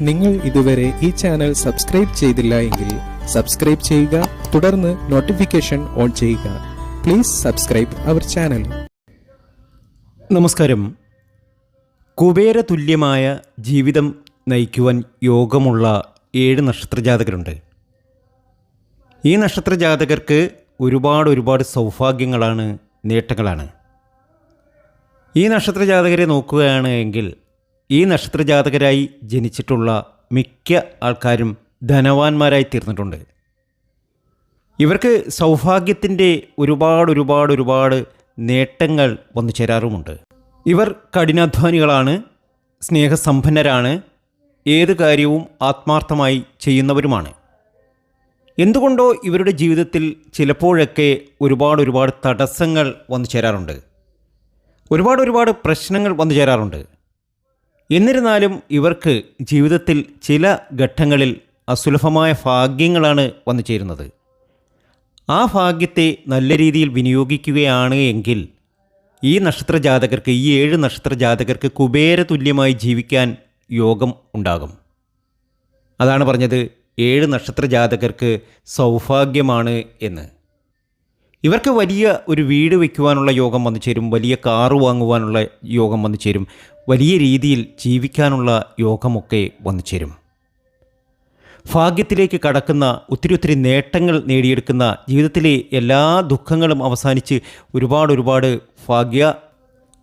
നിങ്ങൾ ഇതുവരെ ഈ ചാനൽ സബ്സ്ക്രൈബ് ചെയ്തില്ല എങ്കിൽ സബ്സ്ക്രൈബ് ചെയ്യുക തുടർന്ന് നോട്ടിഫിക്കേഷൻ ഓൺ ചെയ്യുക. പ്ലീസ് സബ്സ്ക്രൈബ് അവർ ചാനൽ നമസ്കാരം. കുബേര തുല്യമായ ജീവിതം നയിക്കുവാൻ യോഗമുള്ള ഏഴ് നക്ഷത്ര ജാതകരുണ്ട് ഈ നക്ഷത്രജാതകർക്ക് ഒരുപാട് ഒരുപാട് സൗഭാഗ്യങ്ങളാണ് നേട്ടങ്ങളാണ്. ഈ നക്ഷത്രജാതകരെ നോക്കുകയാണ് എങ്കിൽ ഈ നക്ഷത്ര ജാതകരായി ജനിച്ചിട്ടുള്ള മിക്ക ആൾക്കാരും ധനവാന്മാരായി തീർന്നിട്ടുണ്ട്. ഇവർക്ക് സൗഭാഗ്യത്തിന്റെ ഒരുപാട് ഒരുപാട് ഒരുപാട് നേട്ടങ്ങൾ വന്നു ചേരാറുമുണ്ട്. ഇവർ കഠിനാധ്വാനികളാണ് സ്നേഹസമ്പന്നരാണ് ഏത് കാര്യവും ആത്മാർത്ഥമായി ചെയ്യുന്നവരുമാണ്. എന്തുകൊണ്ടോ ഇവരുടെ ജീവിതത്തിൽ ചിലപ്പോഴൊക്കെ ഒരുപാട് ഒരുപാട് തടസ്സങ്ങൾ വന്നു ചേരാറുണ്ട്. ഒരുപാട് ഒരുപാട് പ്രശ്നങ്ങൾ വന്നു ചേരാറുണ്ട്. എന്നിരുന്നാലും ഇവർക്ക് ജീവിതത്തിൽ ചില ഘട്ടങ്ങളിൽ അസുലഭമായ ഭാഗ്യങ്ങളാണ് വന്നു ചേരുന്നത്. ആ ഭാഗ്യത്തെ നല്ല രീതിയിൽ വിനിയോഗിക്കുകയാണ് എങ്കിൽ ഈ നക്ഷത്ര ജാതകർക്ക് ഈ ഏഴ് നക്ഷത്ര ജാതകർക്ക് കുബേര തുല്യമായി ജീവിക്കാൻ യോഗം ഉണ്ടാകും. അതാണ് പറഞ്ഞത് ഏഴ് നക്ഷത്ര ജാതകർക്ക് സൗഭാഗ്യമാണ് എന്ന്. ഇവർക്ക് വലിയ ഒരു വീട് വയ്ക്കുവാനുള്ള യോഗം വന്നു ചേരും വലിയ കാറ് വാങ്ങുവാനുള്ള യോഗം വന്നു ചേരും വലിയ രീതിയിൽ ജീവിക്കാനുള്ള യോഗമൊക്കെ വന്നു ചേരും. ഭാഗ്യത്തിലേക്ക് കടക്കുന്ന ഒത്തിരി ഒത്തിരി നേട്ടങ്ങൾ നേടിയെടുക്കുന്ന ജീവിതത്തിലെ എല്ലാ ദുഃഖങ്ങളും അവസാനിച്ച് ഒരുപാട് ഒരുപാട് ഭാഗ്യ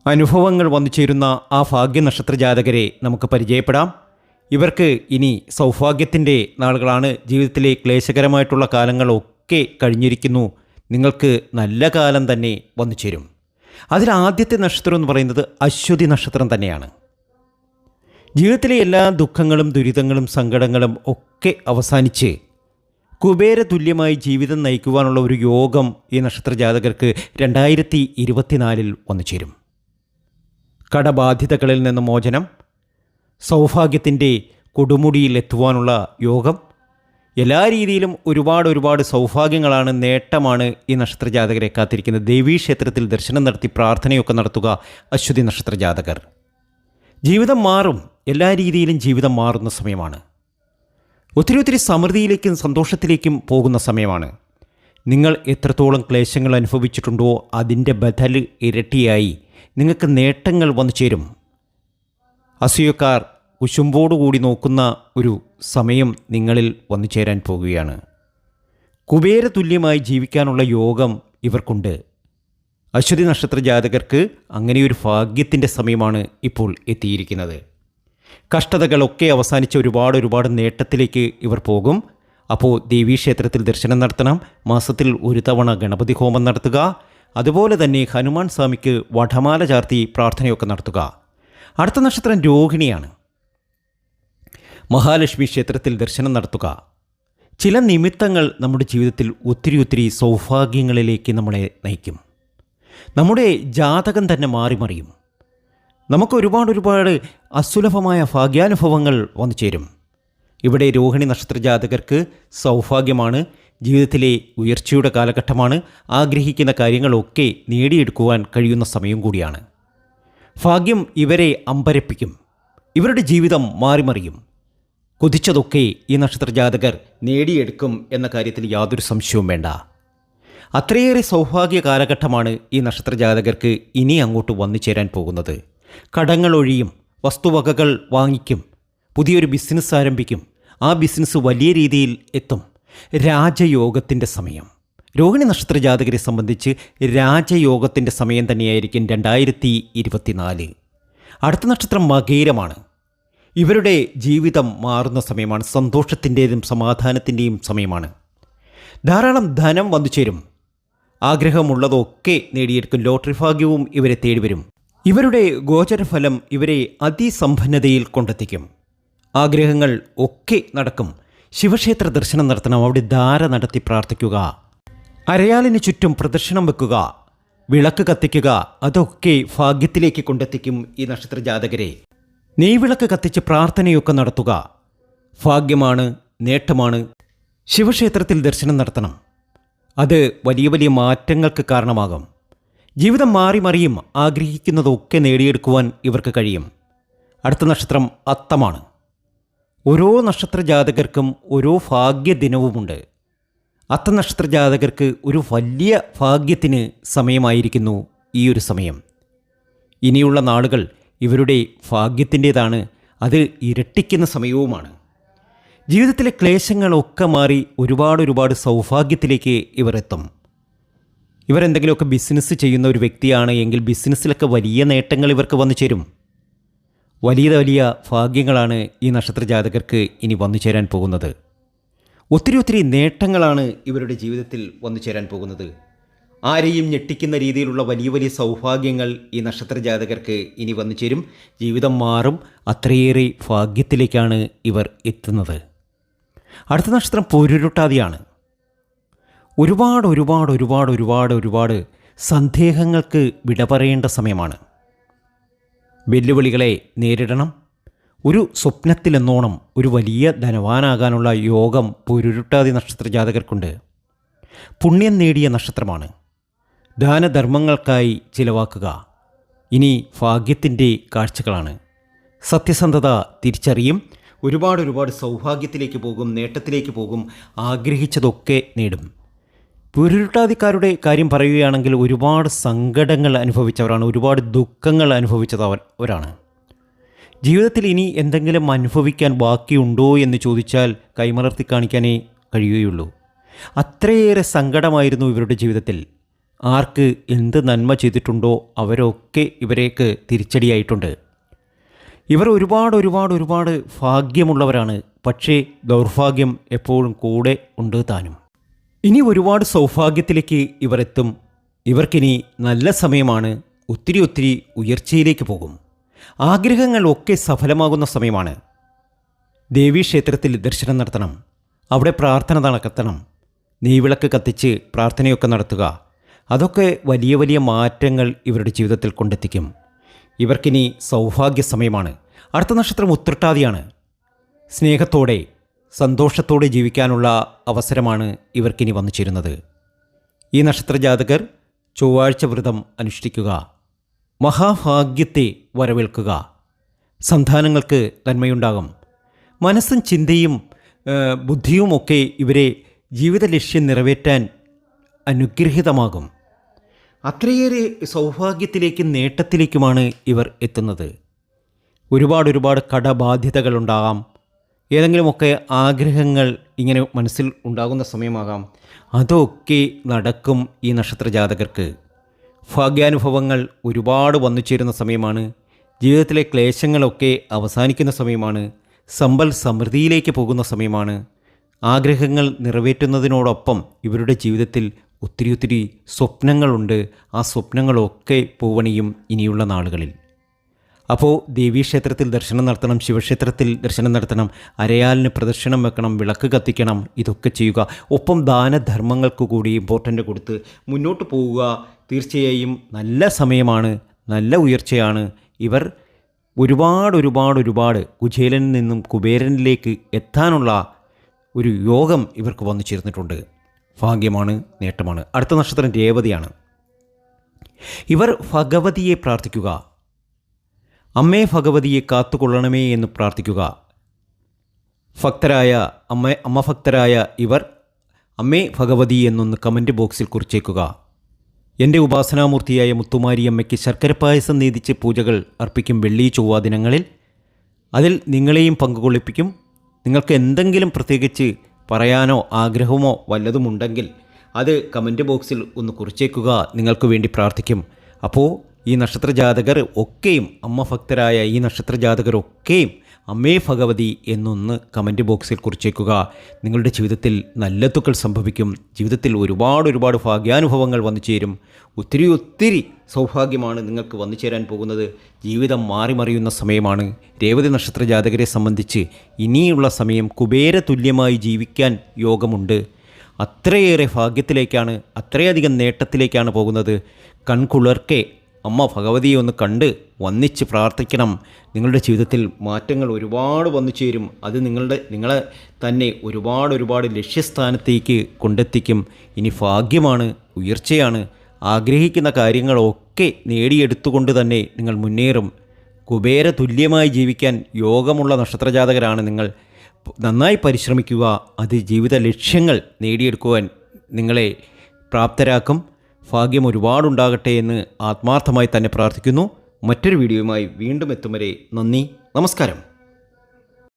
അനുഭവങ്ങൾ വന്നു ചേരുന്ന ആ ഭാഗ്യ നക്ഷത്ര ജാതകരെ നമുക്ക് പരിചയപ്പെടാം. ഇവർക്ക് ഇനി സൗഭാഗ്യത്തിന്റെ നാളുകളാണ് ജീവിതത്തിലെ ക്ലേശകരമായിട്ടുള്ള കാലങ്ങളൊക്കെ കഴിഞ്ഞിരിക്കുന്നു. നിങ്ങൾക്ക് നല്ല കാലം തന്നെ വന്നു ചേരും. അതിൽ ആദ്യത്തെ നക്ഷത്രം എന്ന് പറയുന്നത് അശ്വതി നക്ഷത്രം തന്നെയാണ്. ജീവിതത്തിലെ എല്ലാ ദുഃഖങ്ങളും ദുരിതങ്ങളും സങ്കടങ്ങളും ഒക്കെ അവസാനിച്ച് കുബേര തുല്യമായി ജീവിതം നയിക്കുവാനുള്ള ഒരു യോഗം ഈ നക്ഷത്ര ജാതകർക്ക് രണ്ടായിരത്തി ഇരുപത്തിനാലിൽ വന്നു ചേരും. കടബാധ്യതകളിൽ നിന്ന് മോചനം സൗഭാഗ്യത്തിന്റെ കൊടുമുടിയിൽ എത്തുവാനുള്ള യോഗം. എല്ലാ രീതിയിലും ഒരുപാട് ഒരുപാട് സൗഭാഗ്യങ്ങളാണ് നേട്ടമാണ് ഈ നക്ഷത്ര ജാതകരെ കാത്തിരിക്കുന്നത്. ദേവീ ക്ഷേത്രത്തിൽ ദർശനം നടത്തി പ്രാർത്ഥനയൊക്കെ നടത്തുക അശ്വതി നക്ഷത്ര ജാതകർ ജീവിതം മാറും. എല്ലാ രീതിയിലും ജീവിതം മാറുന്ന സമയമാണ്. ഒത്തിരി ഒത്തിരി സമൃദ്ധിയിലേക്കും സന്തോഷത്തിലേക്കും പോകുന്ന സമയമാണ്. നിങ്ങൾ എത്രത്തോളം ക്ലേശങ്ങൾ അനുഭവിച്ചിട്ടുണ്ടോ അതിന്റെ ബദൽ ഇരട്ടിയായി. നിങ്ങൾക്ക് നേട്ടങ്ങൾ വന്നു ചേരും അസൂയക്കാർ കുശുമ്പോടുകൂടി നോക്കുന്ന ഒരു സമയം നിങ്ങളിൽ വന്നു ചേരാൻ പോകുകയാണ്. കുബേര തുല്യമായി ജീവിക്കാനുള്ള യോഗം ഇവർക്കുണ്ട്. അശ്വതി നക്ഷത്ര ജാതകർക്ക് അങ്ങനെയൊരു ഭാഗ്യത്തിന്റെ സമയമാണ് ഇപ്പോൾ എത്തിയിരിക്കുന്നത്. കഷ്ടതകളൊക്കെ അവസാനിച്ച ഒരുപാട് ഒരുപാട് നേട്ടത്തിലേക്ക് ഇവർ പോകും. അപ്പോൾ ദേവീക്ഷേത്രത്തിൽ ദർശനം നടത്തണം. മാസത്തിൽ ഒരു തവണ ഗണപതി ഹോമം നടത്തുക. അതുപോലെ തന്നെ ഹനുമാൻ സ്വാമിക്ക് വടമാല ചാർത്തി പ്രാർത്ഥനയൊക്കെ നടത്തുക. അടുത്ത നക്ഷത്രം രോഹിണിയാണ്. മഹാലക്ഷ്മി ക്ഷേത്രത്തിൽ ദർശനം നടത്തുക. ചില നിമിത്തങ്ങൾ നമ്മുടെ ജീവിതത്തിൽ ഒത്തിരി ഒത്തിരി സൗഭാഗ്യങ്ങളിലേക്ക് നമ്മളെ നയിക്കും. നമ്മുടെ ജാതകം തന്നെ മാറി മറിയും നമുക്ക് ഒരുപാട് ഒരുപാട് അസുലഭമായ ഭാഗ്യാനുഭവങ്ങൾ വന്നു ചേരും. ഇവിടെ രോഹിണി നക്ഷത്ര ജാതകർക്ക് സൗഭാഗ്യമാണ്. ജീവിതത്തിലെ ഉയർച്ചയുടെ കാലഘട്ടമാണ്. ആഗ്രഹിക്കുന്ന കാര്യങ്ങളൊക്കെ നേടിയെടുക്കുവാൻ കഴിയുന്ന സമയം കൂടിയാണ്. ഭാഗ്യം ഇവരെ അമ്പരപ്പിക്കും. ഇവരുടെ ജീവിതം മാറിമറിയും. കൊതിച്ചതൊക്കെ ഈ നക്ഷത്ര ജാതകർ നേടിയെടുക്കും എന്ന കാര്യത്തിൽ യാതൊരു സംശയവും വേണ്ട. അത്രയേറെ സൗഭാഗ്യ കാലഘട്ടമാണ് ഈ നക്ഷത്രജാതകർക്ക് ഇനി അങ്ങോട്ട് വന്നു ചേരാൻ പോകുന്നത്. കടങ്ങൾ ഒഴിയും വസ്തുവകകൾ വാങ്ങിക്കും പുതിയൊരു ബിസിനസ് ആരംഭിക്കും ആ ബിസിനസ് വലിയ രീതിയിൽ എത്തും. രാജയോഗത്തിന്റെ സമയം. രോഹിണി നക്ഷത്ര ജാതകരെ സംബന്ധിച്ച് രാജയോഗത്തിന്റെ സമയം തന്നെയായിരിക്കും രണ്ടായിരത്തി ഇരുപത്തിനാല്. അടുത്ത നക്ഷത്രം മകേരമാണ്. ഇവരുടെ ജീവിതം മാറുന്ന സമയമാണ് സന്തോഷത്തിന്റെതും സമാധാനത്തിന്റെയും സമയമാണ്. ധാരാളം ധനം വന്നു ചേരും. ആഗ്രഹമുള്ളതൊക്കെ നേടിയെടുക്കും ലോട്ടറി ഭാഗ്യവും ഇവരെ തേടി വരും ഇവരുടെ ഗോചരഫലം ഇവരെ അതിസമ്പന്നതയിൽ കൊണ്ടെത്തിക്കും. ആഗ്രഹങ്ങൾ ഒക്കെ നടക്കും. ശിവക്ഷേത്ര ദർശനം നടത്തണം അവിടെ ധാര നടത്തി പ്രാർത്ഥിക്കുക. അരയാലിന് ചുറ്റും പ്രദർശനം വെക്കുക. വിളക്ക് കത്തിക്കുക. അതൊക്കെ ഭാഗ്യത്തിലേക്ക് കൊണ്ടെത്തിക്കും ഈ നക്ഷത്ര ജാതകരെ നെയ്വിളക്ക് കത്തിച്ച് പ്രാർത്ഥനയൊക്കെ നടത്തുക. ഭാഗ്യമാണ് നേട്ടമാണ്. ശിവക്ഷേത്രത്തിൽ ദർശനം നടത്തണം. അത് വലിയ വലിയ മാറ്റങ്ങൾക്ക് കാരണമാകും. ജീവിതം മാറി മറിയും ആഗ്രഹിക്കുന്നതൊക്കെ നേടിയെടുക്കുവാൻ ഇവർക്ക് കഴിയും. അടുത്ത നക്ഷത്രം അത്തമാണ്. ഓരോ നക്ഷത്ര ജാതകർക്കും ഓരോ ഭാഗ്യദിനവുമുണ്ട്. അത്ത നക്ഷത്ര ജാതകർക്ക് ഒരു വലിയ ഭാഗ്യത്തിന് സമയമായിരിക്കുന്നു ഈ ഒരു സമയം. ഇനിയുള്ള നാളുകൾ ഇവരുടെ ഭാഗ്യത്തിന്റേതാണ് അത് ഇരട്ടിക്കുന്ന സമയവുമാണ്. ജീവിതത്തിലെ ക്ലേശങ്ങളൊക്കെ മാറി ഒരുപാട് ഒരുപാട് സൗഭാഗ്യത്തിലേക്ക് ഇവർ എത്തും. ഇവരെന്തെങ്കിലുമൊക്കെ ബിസിനസ് ചെയ്യുന്ന ഒരു വ്യക്തിയാണ് എങ്കിൽ ബിസിനസ്സിലൊക്കെ വലിയ നേട്ടങ്ങൾ ഇവർക്ക് വന്നു ചേരും. വലിയ വലിയ ഭാഗ്യങ്ങളാണ് ഈ നക്ഷത്ര ജാതകർക്ക് ഇനി വന്നു ചേരാൻ പോകുന്നത്. ഒത്തിരി ഒത്തിരി നേട്ടങ്ങളാണ് ഇവരുടെ ജീവിതത്തിൽ വന്നു ചേരാൻ പോകുന്നത്. ആരെയും ഞെട്ടിക്കുന്ന രീതിയിലുള്ള വലിയ വലിയ സൗഭാഗ്യങ്ങൾ ഈ നക്ഷത്ര ജാതകർക്ക് ഇനി വന്നു ചേരും. ജീവിതം മാറും. അത്രയേറെ ഭാഗ്യത്തിലേക്കാണ് ഇവർ എത്തുന്നത്. അടുത്ത നക്ഷത്രം പൊരുരുട്ടാതിയാണ്. ഒരുപാട് ഒരുപാട് ഒരുപാട് ഒരുപാട് ഒരുപാട് സന്ദേഹങ്ങൾക്ക് വിട പറയേണ്ട സമയമാണ്. വെല്ലുവിളികളെ നേരിടണം. ഒരു സ്വപ്നത്തിലെന്നോണം ഒരു വലിയ ധനവാനാകാനുള്ള യോഗം പൊരുരുട്ടാതി നക്ഷത്ര ജാതകർക്കുണ്ട് പുണ്യം നേടിയ നക്ഷത്രമാണ്. ദാനധർമ്മങ്ങൾക്കായി ചിലവാക്കുക. ഇനി ഭാഗ്യത്തിന്റെ കാഴ്ചകളാണ്. സത്യസന്ധത തിരിച്ചറിയും ഒരുപാട് ഒരുപാട് സൗഭാഗ്യത്തിലേക്ക് പോകും നേട്ടത്തിലേക്ക് പോകും ആഗ്രഹിച്ചതൊക്കെ നേടും. പുരുട്ടാതിക്കാരുടെ കാര്യം പറയുകയാണെങ്കിൽ ഒരുപാട് സങ്കടങ്ങൾ അനുഭവിച്ചവരാണ് ഒരുപാട് ദുഃഖങ്ങൾ അനുഭവിച്ചതവരാണ് ജീവിതത്തിൽ ഇനി എന്തെങ്കിലും അനുഭവിക്കാൻ ബാക്കിയുണ്ടോ എന്ന് ചോദിച്ചാൽ കൈമലർത്തി കാണിക്കാനേ കഴിയുകയുള്ളൂ. അത്രയേറെ സങ്കടമായിരുന്നു ഇവരുടെ ജീവിതത്തിൽ. ആർക്ക് എന്ത് നന്മ ചെയ്തിട്ടുണ്ടോ അവരൊക്കെ ഇവരേക്ക് തിരിച്ചടിയായിട്ടുണ്ട്. ഇവർ ഒരുപാട് ഒരുപാട് ഒരുപാട് ഭാഗ്യമുള്ളവരാണ്. പക്ഷേ ദൗർഭാഗ്യം എപ്പോഴും കൂടെ ഉണ്ട് താനും. ഇനി ഒരുപാട് സൗഭാഗ്യത്തിലേക്ക് ഇവരെത്തും. ഇവർക്കിനി നല്ല സമയമാണ്. ഒത്തിരി ഒത്തിരി ഉയർച്ചയിലേക്ക് പോകും. ആഗ്രഹങ്ങളൊക്കെ സഫലമാകുന്ന സമയമാണ്. ദേവീക്ഷേത്രത്തിൽ ദർശനം നടത്തണം. അവിടെ പ്രാർത്ഥന നടത്തണം. നെയ്വിളക്ക് കത്തിച്ച് പ്രാർത്ഥനയൊക്കെ നടത്തുക. അതൊക്കെ വലിയ വലിയ മാറ്റങ്ങൾ ഇവരുടെ ജീവിതത്തിൽ കൊണ്ടെത്തിക്കും. ഇവർക്കിനി സൗഭാഗ്യ സമയമാണ്. അടുത്ത നക്ഷത്രം ഉത്രട്ടാതിയാണ്. സ്നേഹത്തോടെ സന്തോഷത്തോടെ ജീവിക്കാനുള്ള അവസരമാണ് ഇവർക്കിനി വന്നു ചേരുന്നത്. ഈ നക്ഷത്ര ജാതകർ ചൊവ്വാഴ്ച വ്രതം അനുഷ്ഠിക്കുക. മഹാഭാഗ്യത്തെ വരവേൽക്കുക. സന്താനങ്ങൾക്ക് നന്മയുണ്ടാകും. മനസ്സും ചിന്തയും ബുദ്ധിയുമൊക്കെ ഇവരെ ജീവിത ലക്ഷ്യം നിറവേറ്റാൻ അനുഗ്രഹീതമാകും. അത്രയേറെ സൗഭാഗ്യത്തിലേക്കും നേട്ടത്തിലേക്കുമാണ് ഇവർ എത്തുന്നത്. ഒരുപാട് ഒരുപാട് കടബാധ്യതകളുണ്ടാകാം. ഏതെങ്കിലുമൊക്കെ ആഗ്രഹങ്ങൾ ഇങ്ങനെ മനസ്സിൽ ഉണ്ടാകുന്ന സമയമാകാം. അതൊക്കെ നടക്കും ഈ നക്ഷത്ര ജാതകർക്ക് ഭാഗ്യാനുഭവങ്ങൾ ഒരുപാട് വന്നു ചേരുന്ന സമയമാണ്. ജീവിതത്തിലെ ക്ലേശങ്ങളൊക്കെ അവസാനിക്കുന്ന സമയമാണ്. സമ്പൽ സമൃദ്ധിയിലേക്ക് പോകുന്ന സമയമാണ്. ആഗ്രഹങ്ങൾ നിറവേറ്റുന്നതിനോടൊപ്പം ഇവരുടെ ജീവിതത്തിൽ ഒത്തിരി ഒത്തിരി സ്വപ്നങ്ങളുണ്ട്. ആ സ്വപ്നങ്ങളൊക്കെ പൂവണിയും ഇനിയുള്ള നാളുകളിൽ. അപ്പോൾ ദേവീക്ഷേത്രത്തിൽ ദർശനം നടത്തണം ശിവക്ഷേത്രത്തിൽ ദർശനം നടത്തണം അരയാലിന് പ്രദക്ഷിണം വെക്കണം വിളക്ക് കത്തിക്കണം ഇതൊക്കെ ചെയ്യുക. ഒപ്പം ദാനധർമ്മങ്ങൾക്ക് കൂടി ഇമ്പോർട്ടന്റ് കൊടുത്ത് മുന്നോട്ട് പോവുക തീർച്ചയായും നല്ല സമയമാണ് നല്ല ഉയർച്ചയാണ്. ഇവർ ഒരുപാട് ഒരുപാട് ഒരുപാട് കുചേലനിൽ നിന്നും കുബേരനിലേക്ക് എത്താനുള്ള ഒരു യോഗം ഇവർക്ക് വന്നു ചേർന്നിട്ടുണ്ട്. ഭാഗ്യമാണ് നേട്ടമാണ്. അടുത്ത നക്ഷത്രം രേവതിയാണ്. ഇവർ ഭഗവതിയെ പ്രാർത്ഥിക്കുക. അമ്മേ ഭഗവതിയെ കാത്തുകൊള്ളണമേ എന്ന് പ്രാർത്ഥിക്കുക. ഭക്തരായ അമ്മ അമ്മ ഭക്തരായ ഇവർ അമ്മേ ഭഗവതി എന്നൊന്ന് കമന്റ് ബോക്സിൽ കുറിച്ചേക്കുക. എന്റെ ഉപാസനാമൂർത്തിയായ മുത്തുമാരിയമ്മയ്ക്ക് ശർക്കര പായസം നീതിച്ച് പൂജകൾ അർപ്പിക്കും വെള്ളി ചൊവ്വ ദിനങ്ങളിൽ. അതിൽ നിങ്ങളെയും പങ്കുകൊള്ളിപ്പിക്കും. നിങ്ങൾക്ക് എന്തെങ്കിലും പ്രത്യേകിച്ച് പറയാനോ ആഗ്രഹമോ വല്ലതുമുണ്ടെങ്കിൽ അത് കമന്റ് ബോക്സിൽ ഒന്ന് കുറിച്ചേക്കുക. നിങ്ങൾക്ക് വേണ്ടി പ്രാർത്ഥിക്കും. അപ്പോൾ ഈ നക്ഷത്ര ജാതകർ ഒക്കെയും അമ്മ ഭക്തരായ ഈ നക്ഷത്ര ജാതകർ ഒക്കെയും അമ്മേ ഭഗവതി എന്നൊന്ന് കമന്റ് ബോക്സിൽ കുറിച്ചേക്കുക. നിങ്ങളുടെ ജീവിതത്തിൽ നല്ലത്തുക്കൾ സംഭവിക്കും. ജീവിതത്തിൽ ഒരുപാട് ഒരുപാട് ഭാഗ്യാനുഭവങ്ങൾ വന്നു ചേരും. ഒത്തിരി ഒത്തിരി സൗഭാഗ്യമാണ് നിങ്ങൾക്ക് വന്നു ചേരാൻ പോകുന്നത്. ജീവിതം മാറി മറിയുന്ന സമയമാണ്. രേവതി നക്ഷത്ര ജാതകരെ സംബന്ധിച്ച് ഇനിയുള്ള സമയം കുബേര തുല്യമായി ജീവിക്കാൻ യോഗമുണ്ട്. അത്രയേറെ ഭാഗ്യത്തിലേക്കാണ് അത്രയധികം നേട്ടത്തിലേക്കാണ് പോകുന്നത്. കൺകുളിർക്കെ അമ്മ ഭഗവതിയെ ഒന്ന് കണ്ട് വന്നിച്ച് പ്രാർത്ഥിക്കണം. നിങ്ങളുടെ ജീവിതത്തിൽ മാറ്റങ്ങൾ ഒരുപാട് വന്നു ചേരും. അത് നിങ്ങളുടെ നിങ്ങളെ തന്നെ ഒരുപാട് ഒരുപാട് ലക്ഷ്യസ്ഥാനത്തേക്ക് കൊണ്ടെത്തിക്കും. ഇനി ഭാഗ്യമാണ് ഉയർച്ചയാണ്. ആഗ്രഹിക്കുന്ന കാര്യങ്ങളൊക്കെ നേടിയെടുത്തുകൊണ്ട് തന്നെ നിങ്ങൾ മുന്നേറും. കുബേര തുല്യമായി ജീവിക്കാൻ യോഗമുള്ള നക്ഷത്രജാതകരാണ് നിങ്ങൾ. നന്നായി പരിശ്രമിക്കുക. അത് ജീവിത ലക്ഷ്യങ്ങൾ നേടിയെടുക്കുവാൻ നിങ്ങളെ പ്രാപ്തരാക്കും. ഭാഗ്യം ഒരുപാടുണ്ടാകട്ടെ എന്ന് ആത്മാർത്ഥമായി തന്നെ പ്രാർത്ഥിക്കുന്നു. മറ്റൊരു വീഡിയോയുമായി വീണ്ടും എത്തും വരെ നന്ദി നമസ്കാരം.